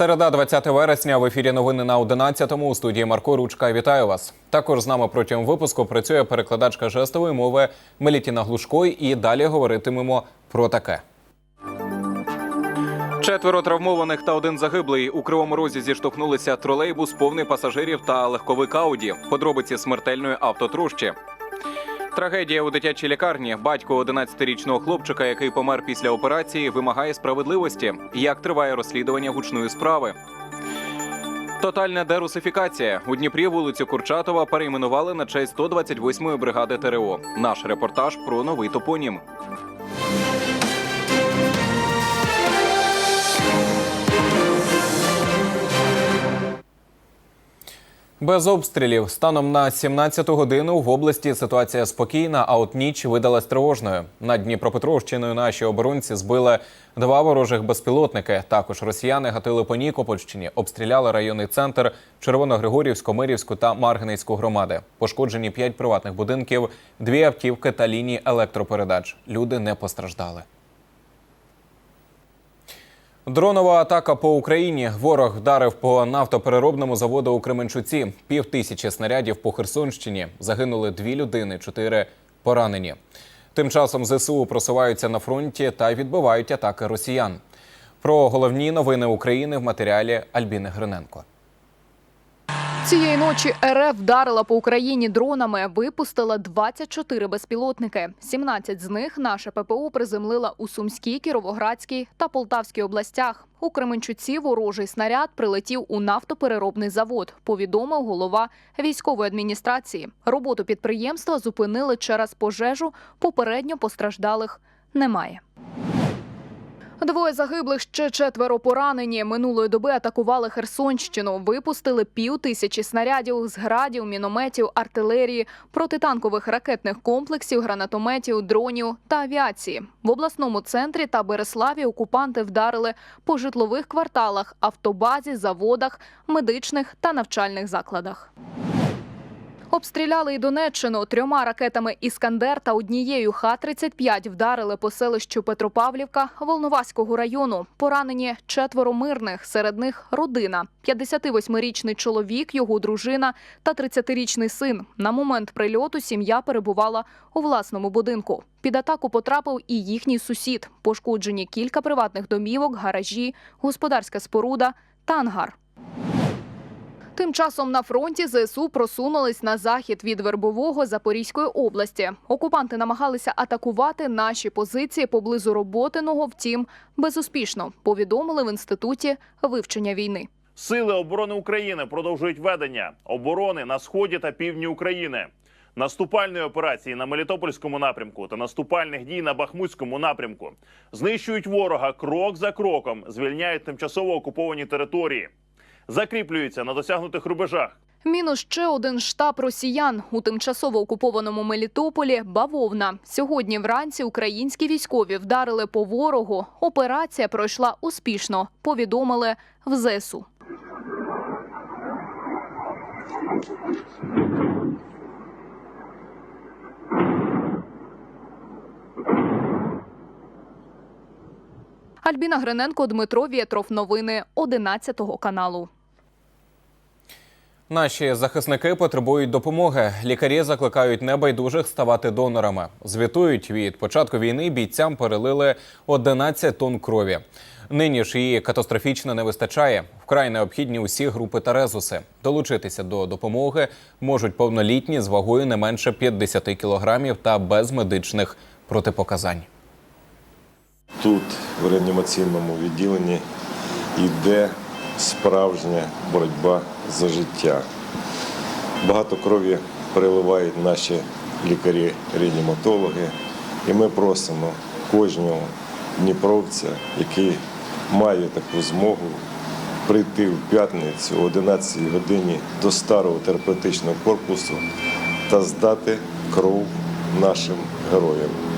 Середа, 20 вересня. В ефірі новини на 11-му. У студії Марко Ручка. Вітаю вас. Також з нами протягом випуску працює перекладачка жестової мови Мелітіна Глушко. І далі говоритимемо про таке. Четверо травмованих та один загиблий у кривому розі зіштовхнулися тролейбус повний пасажирів та легковик Ауді. Подробиці смертельної автотрощі. Трагедія у дитячій лікарні. Батько 11-річного хлопчика, який помер після операції, вимагає справедливості. Як триває розслідування гучної справи? Тотальна дерусифікація у Дніпрі вулицю Курчатова перейменували на честь 128-ї бригади ТРО. Наш репортаж про новий топонім. Без обстрілів станом на 17 годину в області ситуація спокійна, а от ніч видалась тривожною. Над Дніпропетровщиною наші оборонці збили два ворожих безпілотники. Також росіяни гатили по Нікопольщині, обстріляли районний центр Червоногригорівську, Мирівську та Маргинецьку громади. Пошкоджені п'ять приватних будинків, дві автівки та лінії електропередач. Люди не постраждали. Дронова атака по Україні. Ворог вдарив по нафтопереробному заводу у Кременчуці. Пів тисячі снарядів по Херсонщині. Загинули дві людини, чотири поранені. Тим часом ЗСУ просуваються на фронті та відбивають атаки росіян. Про головні новини України в матеріалі Альбіни Гриненко. Цієї ночі РФ вдарила по Україні дронами, випустила 24 безпілотники. 17 з них наше ППО приземлила у Сумській, Кіровоградській та Полтавській областях. У Кременчуці ворожий снаряд прилетів у нафтопереробний завод. Повідомив голова військової адміністрації. Роботу підприємства зупинили через пожежу. Попередньо постраждалих немає. Двоє загиблих, ще четверо поранені. Минулої доби атакували Херсонщину. Випустили пів тисячі снарядів з градів, мінометів, артилерії, протитанкових ракетних комплексів, гранатометів, дронів та авіації. В обласному центрі та Береславі окупанти вдарили по житлових кварталах, автобазі, заводах, медичних та навчальних закладах. Обстріляли і Донеччину трьома ракетами Іскандер та однією Х-35 вдарили по селищу Петропавлівка Волноваського району. Поранені четверо мирних, серед них родина. 58-річний чоловік, його дружина та 30-річний син. На момент прильоту сім'я перебувала у власному будинку. Під атаку потрапив і їхній сусід. Пошкоджені кілька приватних домівок, гаражі, господарська споруда та ангар. Тим часом на фронті ЗСУ просунулись на захід від Вербового Запорізької області. Окупанти намагалися атакувати наші позиції поблизу Роботиного, втім безуспішно. Повідомили в інституті вивчення війни. Сили оборони України продовжують ведення оборони на сході та півдні України. Наступальної операції на Мелітопольському напрямку та наступальних дій на Бахмутському напрямку знищують ворога крок за кроком, звільняють тимчасово окуповані території, закріплюються на досягнутих рубежах. Мінус ще один штаб росіян у тимчасово окупованому Мелітополі бавовна. Сьогодні вранці українські військові вдарили по ворогу. Операція пройшла успішно. Повідомили в ЗСУ. Альбіна Гриненко, Дмитро Вєтров. Новини 11 каналу. Наші захисники потребують допомоги. Лікарі закликають небайдужих ставати донорами. Звітують від початку війни бійцям перелили 11 тонн крові. Нині ж її катастрофічно не вистачає. Вкрай необхідні усі групи та резуси. Долучитися до допомоги можуть повнолітні з вагою не менше 50 кілограмів та без медичних протипоказань. Тут, в реанімаційному відділенні, йде справжня боротьба за життя. Багато крові переливають наші лікарі-реаніматологи, і ми просимо кожного дніпровця, який має таку змогу, прийти в п'ятницю о 11 годині до старого терапевтичного корпусу та здати кров нашим героям.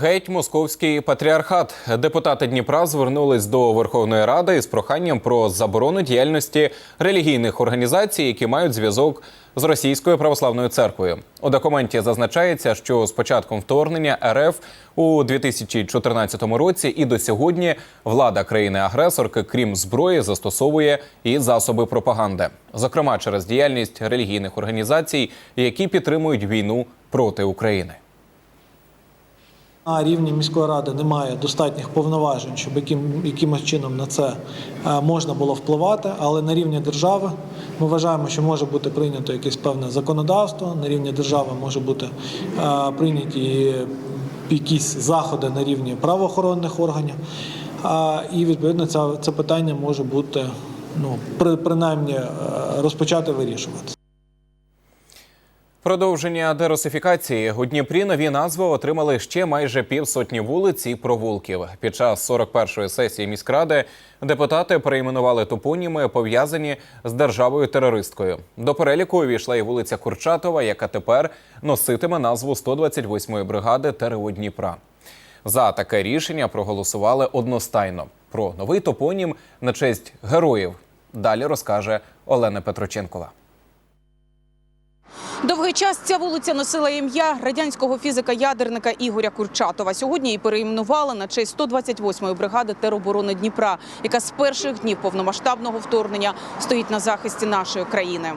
Геть московський патріархат. Депутати Дніпра звернулись до Верховної Ради із проханням про заборону діяльності релігійних організацій, які мають зв'язок з російською православною церквою. У документі зазначається, що з початком вторгнення РФ у 2014 році і до сьогодні влада країни-агресорки, крім зброї, застосовує і засоби пропаганди, зокрема через діяльність релігійних організацій, які підтримують війну проти України. На рівні міської ради немає достатніх повноважень, щоб яким, якимось чином на це е, можна було впливати. Але на рівні держави ми вважаємо, що може бути прийнято якесь певне законодавство. На рівні держави може бути е, прийняті якісь заходи на рівні правоохоронних органів. І відповідно це, це питання може бути ну при, принаймні е, розпочати вирішувати. Продовження дерусифікації у Дніпрі нові назви отримали ще майже півсотні вулиць і провулків. Під час 41-ї сесії міськради депутати перейменували топоніми, пов'язані з державою терористкою. До переліку увійшла і вулиця Курчатова, яка тепер носитиме назву 128-ї бригади ТРО Дніпра. За таке рішення проголосували одностайно. Про новий топонім на честь героїв далі розкаже Олена Петроченкова. Довгий час ця вулиця носила ім'я радянського фізика-ядерника Ігоря Курчатова. Сьогодні її перейменували на честь 128-ї бригади тероборони Дніпра, яка з перших днів повномасштабного вторгнення стоїть на захисті нашої країни.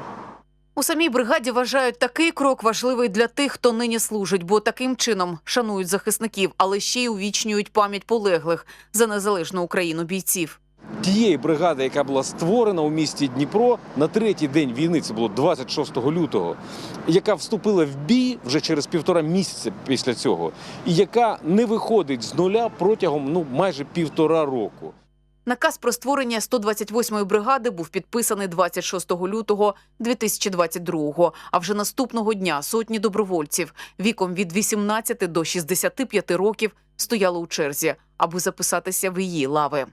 У самій бригаді вважають такий крок важливий для тих, хто нині служить, бо таким чином шанують захисників, але ще й увічнюють пам'ять полеглих за незалежну Україну бійців. Тієї бригади, яка була створена у місті Дніпро на третій день війни, це було 26 лютого, яка вступила в бій вже через півтора місяця після цього, і яка не виходить з нуля протягом ну майже півтора року. Наказ про створення 128-ї бригади був підписаний 26 лютого 2022-го, А вже наступного дня сотні добровольців віком від 18 до 65 років стояли у черзі, аби записатися в її лави.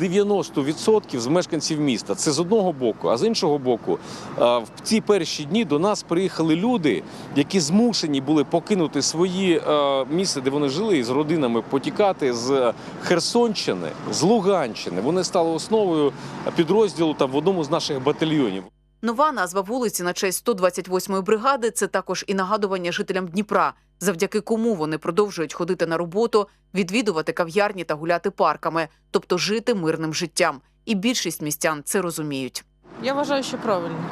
90% з мешканців міста. Це з одного боку, а з іншого боку, в ці перші дні до нас приїхали люди, які змушені були покинути свої місця, де вони жили, і з родинами потікати з Херсонщини, з Луганщини. Вони стали основою підрозділу там в одному з наших батальйонів. Нова назва вулиці на честь 128-ї бригади це також і нагадування жителям Дніпра, завдяки кому вони продовжують ходити на роботу, відвідувати кав'ярні та гуляти парками, тобто жити мирним життям. І більшість містян це розуміють. Я вважаю, що правильно.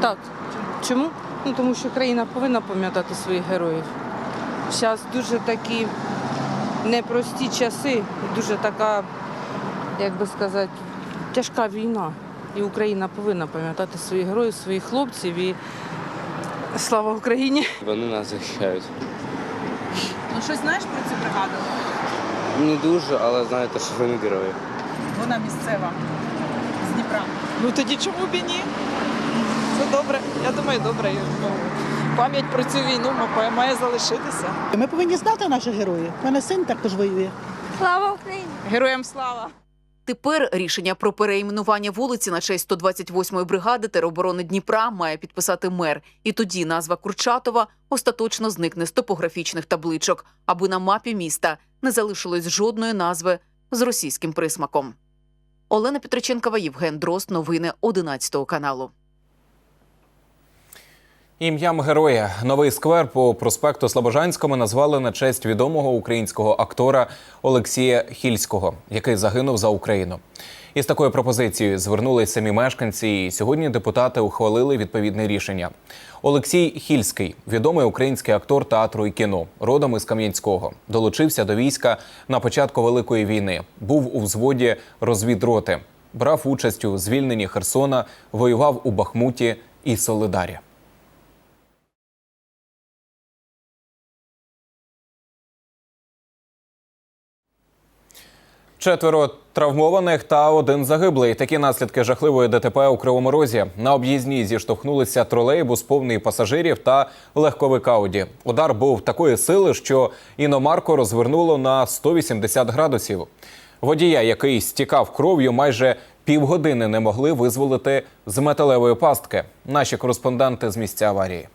Так. Чому? Ну, тому що країна повинна пам'ятати своїх героїв. Зараз дуже такі непрості часи, і дуже така, як би сказати, тяжка війна. І Україна повинна пам'ятати своїх героїв, своїх хлопців і слава Україні! Вони нас захищають. Щось знаєш про цю бригаду? Не дуже, але знаєте, що вони герої. Вона місцева з Дніпра. Ну тоді чому б і ні? Це добре. Я думаю, добре. Ну, Пам'ять про цю війну має залишитися. Ми повинні знати наших героїв. У мене син також воює. Слава Україні! Героям слава! Тепер рішення про переіменування вулиці на честь 128-ї бригади тероборони Дніпра має підписати мер. І тоді назва Курчатова остаточно зникне з топографічних табличок, аби на мапі міста не залишилось жодної назви з російським присмаком. Олена Петриченкова, Євген Дрозд. Новини 11 каналу. Ім'ям героя новий сквер по проспекту Слобожанському назвали на честь відомого українського актора Олексія Хільського, який загинув за Україну. Із такою пропозицією звернулись самі мешканці, і сьогодні депутати ухвалили відповідне рішення. Олексій Хільський, відомий український актор театру і кіно, родом із Кам'янського, долучився до війська на початку Великої війни. Був у взводі розвідроти, брав участь у звільненні Херсона, воював у Бахмуті і Солидарі. Четверо травмованих та один загиблий. Такі наслідки жахливої ДТП у Кривому Розі. На об'їзній зіштовхнулися тролейбус, повний пасажирів та легковик Ауді. Удар був такої сили, що іномарку розвернуло на 180 градусів. Водія, який стікав кров'ю, майже півгодини не могли визволити з металевої пастки. Наші кореспонденти з місця аварії.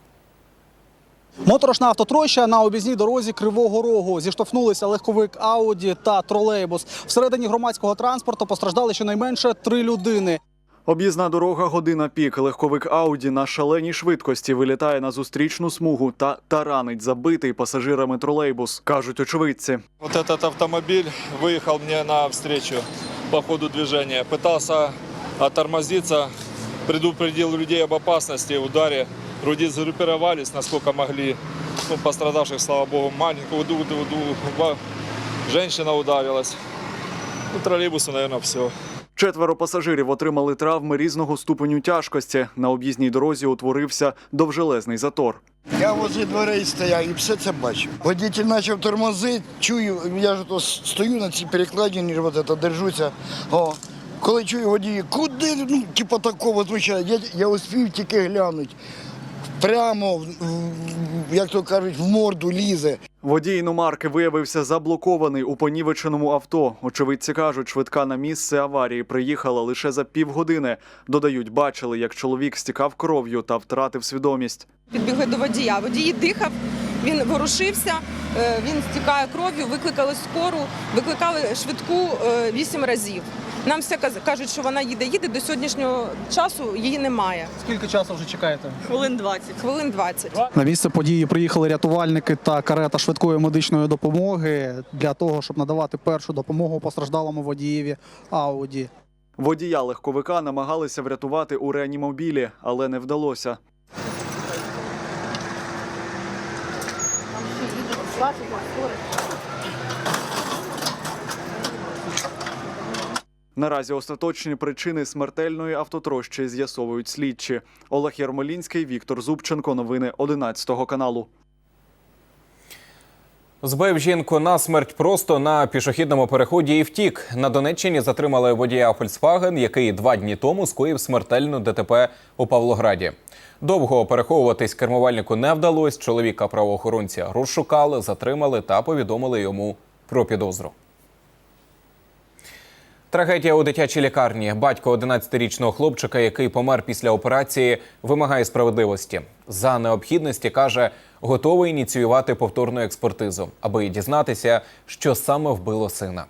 Моторошна автотроща на об'їзній дорозі Кривого Рогу. Зіштовхнулися легковик Ауді та тролейбус. Всередині громадського транспорту постраждали щонайменше три людини. Об'їзна дорога година пік. Легковик Ауді на шаленій швидкості вилітає на зустрічну смугу та таранить забитий пасажирами тролейбус, кажуть очевидці. Вот этот автомобиль выехал мне навстречу по ходу движения. Пытался оттормозиться, предупредил людей об опасности, ударе. Вроде сгруппировались, насколько могли. Ну, пострадавших, слава богу, маленького уду, уду, уду, женщина ударилась. Ну, троллейбусу, наверное, все. Четверо пасажирів отримали травми різного ступеню тяжкості. На об'їзній дорозі утворився довжелезний затор. Я возле дверей стояв і все це бачив. Водитель почав тормозити, чую, я ж то стою на цій перекладині, вот это, держуся. О, коли чую водій, куди, ну, типу такого звучає, я, я успів тільки глянути. Прямо, як то кажуть, в морду лізе. Водій іномарки виявився заблокований у понівеченому авто. Очевидці кажуть, швидка на місце аварії приїхала лише за півгодини. Додають, бачили, як чоловік стікав кров'ю та втратив свідомість. Підбігли до водія. Водій дихав, він ворушився, е, він стікає кров'ю, викликали скору, викликали швидку е, вісім разів. Нам все кажуть, що вона їде, їде до сьогоднішнього часу її немає. Скільки часу вже чекаєте? Хвилин 20. Хвилин 20. На місце події приїхали рятувальники та карета швидкої медичної допомоги для того, щоб надавати першу допомогу постраждалому водієві Ауді. Водія легковика намагалися врятувати у реанімобілі, але не вдалося. Наразі остаточні причини смертельної автотрощі з'ясовують слідчі. Олег Ярмолінський, Віктор Зубченко. Новини 11 каналу. Збив жінку на смерть просто на пішохідному переході і втік. На Донеччині затримали водія Volkswagen, який два дні тому скоїв смертельну ДТП у Павлограді. Довго переховуватись кермувальнику не вдалось. Чоловіка правоохоронці розшукали, затримали та повідомили йому про підозру. Трагедія у дитячій лікарні. Батько 11-річного хлопчика, який помер після операції, вимагає справедливості. За необхідності каже, готовий ініціювати повторну експертизу, аби дізнатися, що саме вбило сина.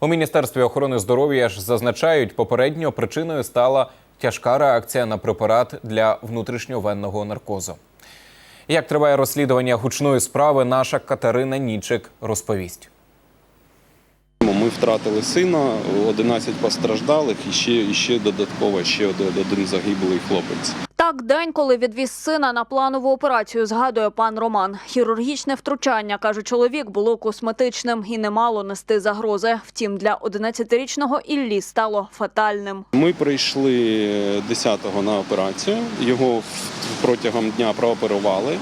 У міністерстві охорони здоров'я ж зазначають, попередньо причиною стала тяжка реакція на препарат для внутрішньовенного наркозу. Як триває розслідування гучної справи, наша Катерина Нічик розповість. Ми втратили сина, 11 постраждалих і ще, і ще додатково ще один загиблий хлопець. Так, день, коли відвіз сина на планову операцію, згадує пан Роман. Хірургічне втручання, каже чоловік, було косметичним і не мало нести загрози. Втім, для 11-річного Іллі стало фатальним. Ми прийшли 10-го на операцію, його протягом дня прооперували.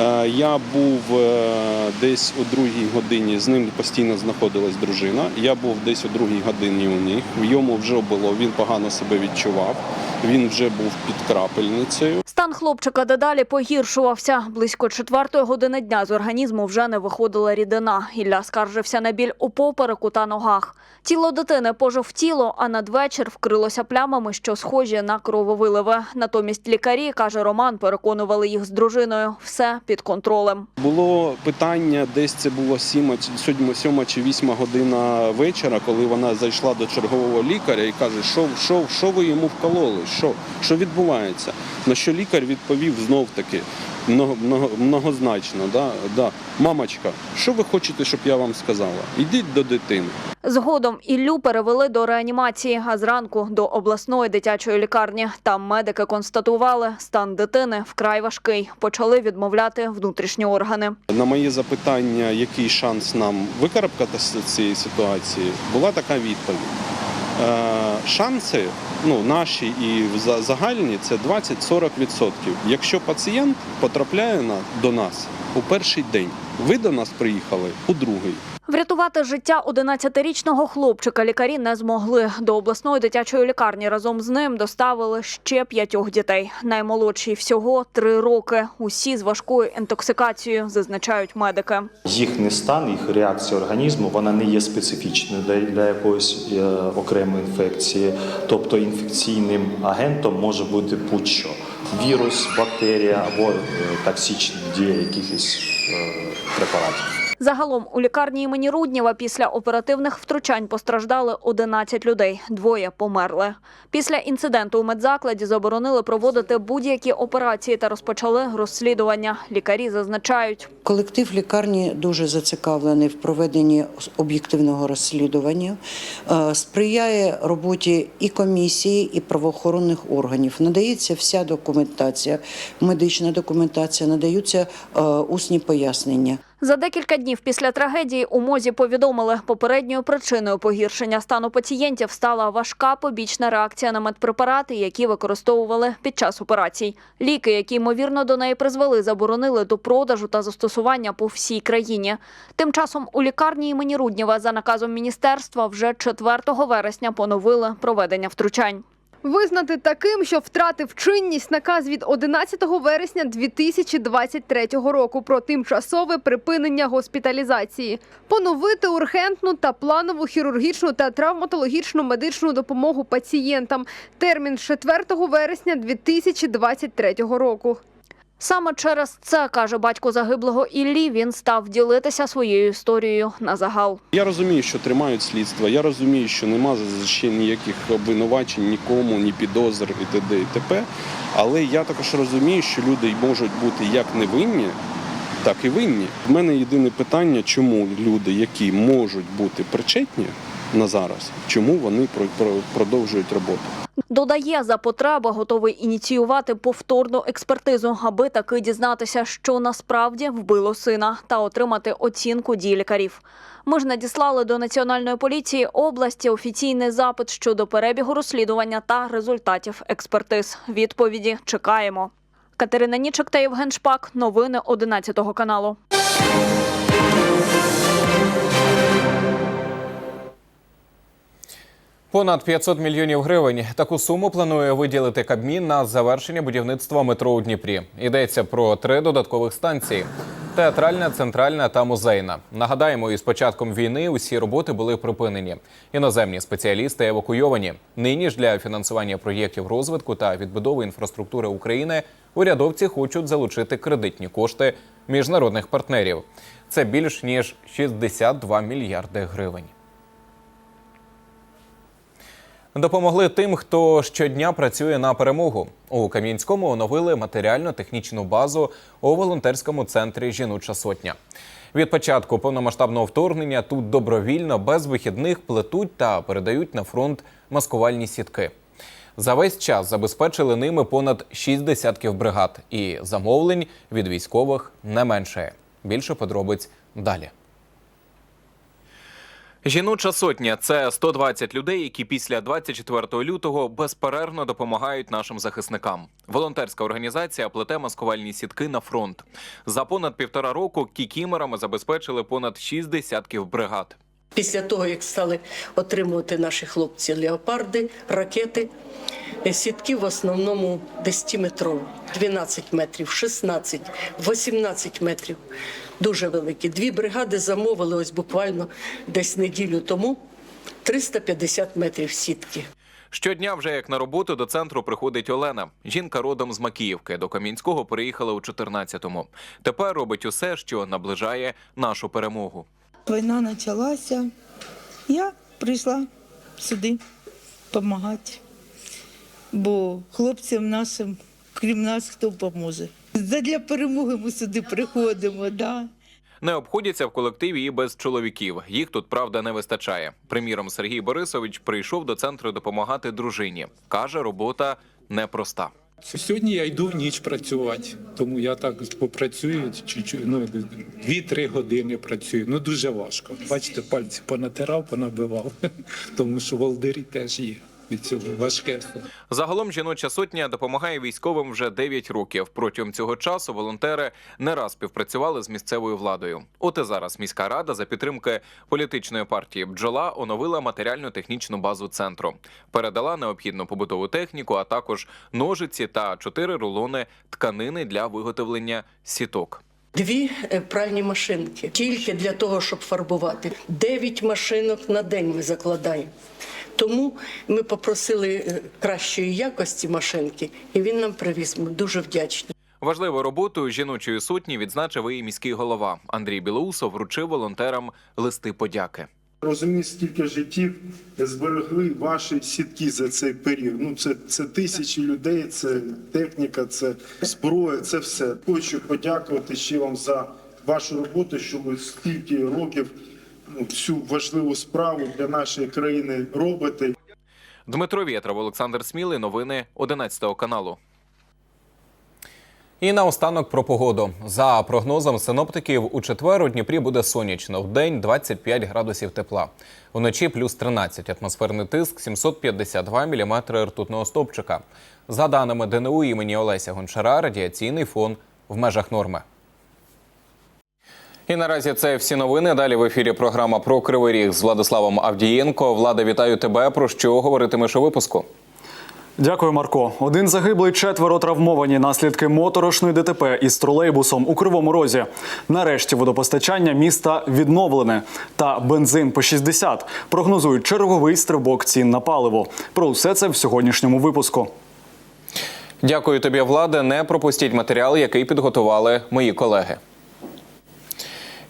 Е, Я був е, десь о другій годині, з ним постійно знаходилась дружина. Я був десь о другій годині у них. Йому вже було, він погано себе відчував. Він вже був під крапельницею. Стан хлопчика дедалі погіршувався. Близько четвертої години дня з організму вже не виходила рідина. Ілля скаржився на біль у попереку та ногах. Тіло дитини пожовтіло, а надвечір вкрилося плямами, що схожі на крововиливи. Натомість лікарі, каже Роман, переконували їх з дружиною. Все під контролем. Було питання, десь це було 7, сьогодні 7 чи 8 година вечора, коли вона зайшла до чергового лікаря і каже, що, що, що ви йому вкололи, що, що відбувається. На що лікар відповів знов таки много, много, многозначно, да, да. мамочка, що ви хочете, щоб я вам сказала? Ідіть до дитини. Згодом Іллю перевели до реанімації, а зранку до обласної дитячої лікарні. Там медики констатували, стан дитини вкрай важкий. Почали відмовляти внутрішні органи. На моє запитання, який шанс нам викарабкатися з цієї ситуації, була така відповідь. Е, шанси ну, наші і загальні це 20-40%. Якщо пацієнт потрапляє на, до нас у перший день, ви до нас приїхали у другий. Врятувати життя 11-річного хлопчика лікарі не змогли. До обласної дитячої лікарні разом з ним доставили ще п'ятьох дітей. Наймолодший всього три роки. Усі з важкою інтоксикацією, зазначають медики. Їхній стан, їх реакція організму, вона не є специфічною для, для якоїсь е, окремої інфекції. Тобто інфекційним агентом може бути будь-що. вірус, бактерія або е, токсичні дія якихось е, препаратів. Загалом у лікарні імені Руднєва після оперативних втручань постраждали 11 людей. Двоє померли. Після інциденту у медзакладі заборонили проводити будь-які операції та розпочали розслідування. Лікарі зазначають, Колектив лікарні дуже зацікавлений в проведенні об'єктивного розслідування, е, сприяє роботі і комісії, і правоохоронних органів. Надається вся документація, медична документація, надаються е, усні пояснення. За декілька днів після трагедії у мозі повідомили, попередньою причиною погіршення стану пацієнтів стала важка побічна реакція на медпрепарати, які використовували під час операцій. Ліки, які ймовірно до неї призвели, заборонили до продажу та застосування по всій країні. Тим часом у лікарні імені Руднєва за наказом міністерства вже 4 вересня поновили проведення втручань. Визнати таким, що втратив чинність наказ від 11 вересня 2023 року про тимчасове припинення госпіталізації, поновити ургентну та планову хірургічну та травматологічну медичну допомогу пацієнтам. Термін з 4 вересня 2023 року. Саме через це, каже батько загиблого Іллі, він став ділитися своєю історією на загал. Я розумію, що тримають слідство. Я розумію, що нема ще ніяких обвинувачень нікому, ні підозр і т.д. і т.п. Але я також розумію, що люди можуть бути як невинні, так і винні. В мене єдине питання, чому люди, які можуть бути причетні на зараз, чому вони про- про- продовжують роботу. Додає, за потреби готовий ініціювати повторну експертизу, аби таки дізнатися, що насправді вбило сина, та отримати оцінку дій лікарів. Ми ж надіслали до національної поліції області офіційний запит щодо перебігу розслідування та результатів експертиз. Відповіді чекаємо. Катерина Нічик та Євген Шпак. Новини 11 каналу. Понад 500 мільйонів гривень. Таку суму планує виділити Кабмін на завершення будівництва метро у Дніпрі. Йдеться про три додаткових станції: театральна, центральна та музейна. Нагадаємо, із початком війни усі роботи були припинені. Іноземні спеціалісти евакуйовані. Нині ж для фінансування проєктів розвитку та відбудови інфраструктури України урядовці хочуть залучити кредитні кошти міжнародних партнерів. Це більш ніж 62 мільярди гривень. Допомогли тим, хто щодня працює на перемогу. У Кам'янському оновили матеріально-технічну базу у волонтерському центрі Жіноча сотня. Від початку повномасштабного вторгнення тут добровільно без вихідних плетуть та передають на фронт маскувальні сітки. За весь час забезпечили ними понад 6 десятків бригад, і замовлень від військових не менше. Більше подробиць далі. Жіноча сотня це 120 людей, які після 24 лютого безперервно допомагають нашим захисникам. Волонтерська організація плете маскувальні сітки на фронт. За понад півтора року кікімерами забезпечили понад 6 десятків бригад. Після того, як стали отримувати наші хлопці леопарди, ракети, сітки в основному 10-метрові, 12 метрів, 16, 18 метрів. Дуже великі. Дві бригади замовили ось буквально десь неділю тому 350 метрів сітки. Щодня, вже як на роботу, до центру приходить Олена. Жінка родом з Макіївки. До Кам'янського переїхала у 14-му. Тепер робить усе, що наближає нашу перемогу. Війна почалася. Я прийшла сюди допомагати. Бо хлопцям нашим, крім нас, хто поможе. Для перемоги ми сюди приходимо. Да. Не обходяться в колективі і без чоловіків. Їх тут правда не вистачає. Приміром, Сергій Борисович прийшов до центру допомагати дружині. каже, робота непроста. Сьогодні я йду в ніч працювати, тому я так попрацюю ну, 2-3 години працюю. Ну дуже важко. Бачите, пальці понатирав, понабивав, тому що волдирі теж є від цього важке. Загалом жіноча сотня допомагає військовим вже 9 років. Протягом цього часу волонтери не раз співпрацювали з місцевою владою. От і зараз міська рада за підтримки політичної партії бджола оновила матеріально-технічну базу центру, передала необхідну побутову техніку, а також ножиці та чотири рулони тканини для виготовлення сіток. Дві е, пральні машинки тільки для того, щоб фарбувати. Дев'ять машинок на день ми закладаємо. Тому ми попросили е, кращої якості машинки, і він нам привіз. Ми дуже вдячні. Важливою роботою жіночої сотні відзначив і міський голова Андрій Білоусов вручив волонтерам листи подяки. Розумію, скільки життів зберегли ваші сітки за цей період. Ну це, це тисячі людей, це техніка, це зброя, це все. Хочу подякувати ще вам за вашу роботу, що ви стільки років цю важливу справу для нашої країни робите. Дмитро Вєтров, Олександр Смілий. Новини 11 каналу. І наостанок про погоду. За прогнозом синоптиків, у четвер у Дніпрі буде сонячно. В день 25 градусів тепла. Уночі плюс 13. Атмосферний тиск 752 міліметри ртутного стовпчика. За даними ДНУ імені Олеся Гончара, радіаційний фон в межах норми. І наразі це всі новини. Далі в ефірі програма про Кривий Ріг з Владиславом Авдієнко. Влада, вітаю тебе. Про що говоритимеш у випуску? Дякую, Марко. Один загиблий, четверо травмовані наслідки моторошної ДТП із тролейбусом у Кривому Розі. Нарешті водопостачання міста відновлене. Та бензин по 60. Прогнозують черговий стрибок цін на паливо. Про все це в сьогоднішньому випуску. Дякую тобі, Владе. Не пропустіть матеріал, який підготували мої колеги.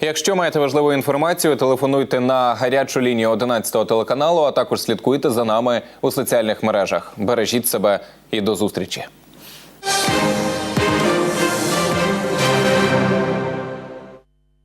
Якщо маєте важливу інформацію, телефонуйте на гарячу лінію 11 телеканалу, а також слідкуйте за нами у соціальних мережах. Бережіть себе і до зустрічі.